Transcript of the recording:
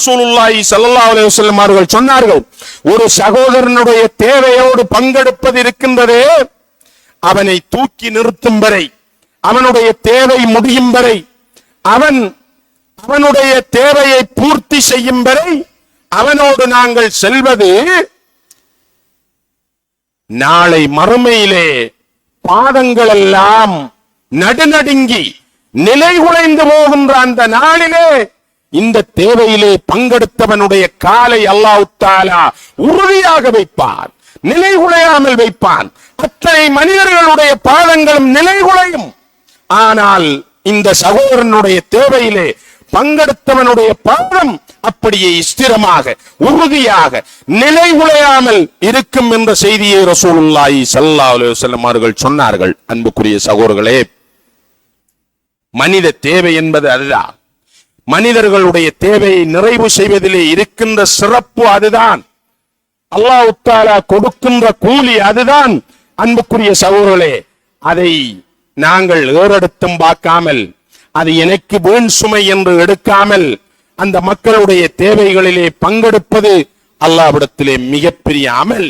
ரசூலுல்லாஹி ஸல்லல்லாஹு அலைஹி வஸல்லம் அவர்கள் சொன்னார்கள் ஒரு சகோதரனுடைய தேவையோடு பங்கெடுப்பது இருக்கின்றதே அவனை தூக்கி நிறுத்தும் வரை அவனுடைய தேவை முடியும் வரை அவன் அவனுடைய தேவையை பூர்த்தி செய்யும் வரை அவனோடு நாங்கள் செல்வது நாளை மறுமையிலே பாதங்கள் எல்லாம் நடுநடுங்கி நிலை குலைந்து போகின்ற அந்த நாளிலே இந்த தேவையிலே பங்கெடுத்தவனுடைய காலை அல்லாஹ் தாலா உறுதியாக வைப்பான் நிலை குலையாமல் வைப்பான். அத்தனை மனிதர்களுடைய பாதங்களும் நிலைகுலையும் ஆனால் இந்த சகோதரனுடைய தேவையிலே பங்கெடுத்தவனுடைய பாதம் அப்படியே ஸ்திரமாக உறுதியாக நிலை உலையாமல் இருக்கும் என்ற செய்தியை ரசூலுல்லாஹி சல்லா அலைஹி அவர்கள் சொன்னார்கள். அன்புக்குரிய சகோதரர்களே மனித தேவை என்பது அதுதான். மனிதர்களுடைய தேவையை நிறைவு செய்வதிலே இருக்கின்ற சிறப்பு அதுதான். அல்லாஹ் தாலா கொடுக்கின்ற கூலி அதுதான். அன்புக்குரிய சகோதரர்களே அதை நாங்கள் ஏறெடுத்தும் பார்க்காமல் அது எனக்கு வீண் சுமை என்று எடுக்காமல் அந்த மக்களுடைய தேவைகளிலே பங்கெடுப்பது அல்லாவிடத்திலே மிகப்பெரிய அமல்.